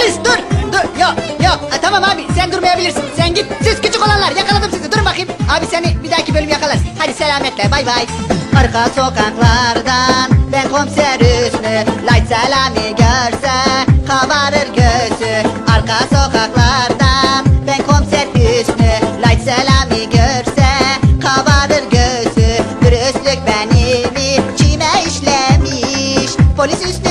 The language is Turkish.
Polis dur dur. Yok yok. Ha, tamam abi sen durmayabilirsin. Sen git. Siz küçük olanlar yakaladım sizi. Durun bakayım. Abi seni bir dahaki bölüm yakalarız. Hadi selametle bay bay. Arka sokaklardan ben komiser Hüsnü Light Selami görse kabarır gözü Arka sokaklardan ben komiser Hüsnü Light Selami görse kabarır gözü Dürüstlük benimi kime işlemiş. Polis Hüsnü